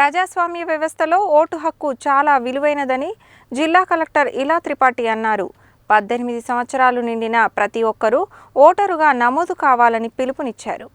ప్రజాస్వామ్య వ్యవస్థలో ఓటు హక్కు చాలా విలువైనదని జిల్లా కలెక్టర్ ఇలా త్రిపాఠి అన్నారు. పద్దెనిమిది సంవత్సరాలు నిండిన ప్రతి ఒక్కరూ ఓటరుగా నమోదు కావాలని పిలుపునిచ్చారు.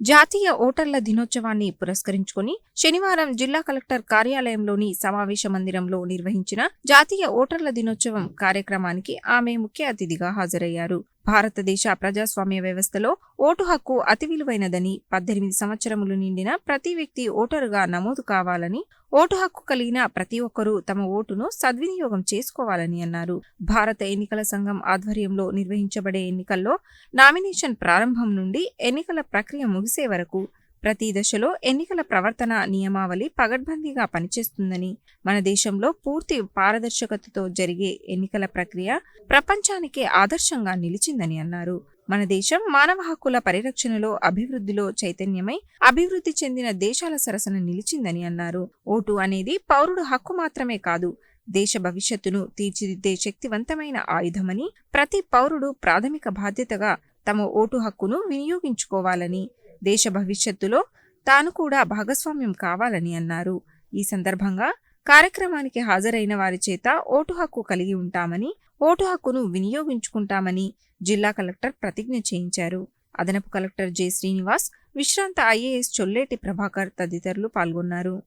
జాతీయ ఓటర్ల దినోత్సవాన్ని పురస్కరించుకొని శనివారం జిల్లా కలెక్టర్ కార్యాలయంలోని సమావేశ మందిరంలో నిర్వహించిన జాతీయ ఓటర్ల దినోత్సవం కార్యక్రమానికి ఆమె ముఖ్య అతిథిగా హాజరయ్యారు. భారతదేశ ప్రజాస్వామ్య వ్యవస్థలో ఓటు హక్కు అతి విలువైనదని పద్దెనిమిది సంవత్సరములు నిండిన ప్రతి వ్యక్తి ఓటరుగా నమోదు కావాలని ఓటు హక్కు కలిగిన ప్రతి ఒక్కరూ తమ ఓటును సద్వినియోగం చేసుకోవాలని అన్నారు. భారత ఎన్నికల సంఘం ఆధ్వర్యంలో నిర్వహించబడే ఎన్నికల్లో నామినేషన్ ప్రారంభం నుండి ఎన్నికల ప్రక్రియ ముగిసే వరకు ప్రతి దశలో ఎన్నికల ప్రవర్తన నియమావళి పగడ్బందీగా పనిచేస్తుందని మన దేశంలో పూర్తి పారదర్శకతతో జరిగే ఎన్నికల ప్రక్రియ ప్రపంచానికే ఆదర్శంగా నిలిచిందని అన్నారు. మన దేశం మానవ హక్కుల పరిరక్షణలో అభివృద్ధిలో చైతన్యమై అభివృద్ధి చెందిన దేశాల సరసన నిలిచిందని అన్నారు. ఓటు అనేది పౌరుడు హక్కు మాత్రమే కాదు దేశ భవిష్యత్తును తీర్చిదిద్దే శక్తివంతమైన ఆయుధమని ప్రతి పౌరుడు ప్రాథమిక బాధ్యతగా తమ ఓటు హక్కును వినియోగించుకోవాలని దేశ భవిష్యత్తులో తాను కూడా భాగస్వామ్యం కావాలని అన్నారు. ఈ సందర్భంగా కార్యక్రమానికి హాజరైన వారి చేత ఓటు హక్కు కలిగి ఉంటామని ఓటు హక్కును వినియోగించుకుంటామని జిల్లా కలెక్టర్ ప్రతిజ్ఞ చేయించారు. అదనపు కలెక్టర్ జె. శ్రీనివాస్ విశ్రాంత ఐఏఎస్ చొల్లేటి ప్రభాకర్ తదితరులు పాల్గొన్నారు.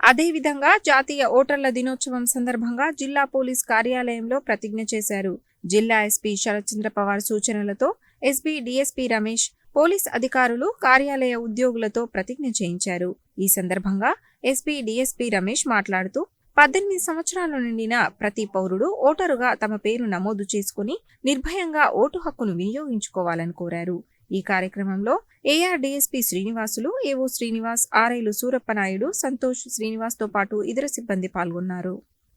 అదేవిధంగా జాతీయ ఓటర్ల దినోత్సవం సందర్భంగా జిల్లా పోలీస్ కార్యాలయంలో ప్రతిజ్ఞ చేశారు. జిల్లా ఎస్పీ శరత్చంద్ర పవార్ సూచనలతో ఎస్పీ డిఎస్పీ రమేష్ పోలీస్ అధికారులు కార్యాలయ ఉద్యోగులతో ప్రతిజ్ఞ చేయించారు. ఈ సందర్భంగా ఎస్పీ డిఎస్పీ రమేష్ మాట్లాడుతూ పద్దెనిమిది సంవత్సరాలు నిండిన ప్రతి పౌరుడు ఓటరుగా తమ పేరు నమోదు చేసుకుని నిర్భయంగా ఓటు హక్కును వినియోగించుకోవాలని కోరారు. ఈ కార్యక్రమంలో ఏఆర్ డిఎస్పీ శ్రీనివాసులు ఏవో శ్రీనివాస్ ఆర్ఐలు సూరప్పనాయుడు సంతోష్ శ్రీనివాస్తో పాటు ఇతర సిబ్బంది పాల్గొన్నారు.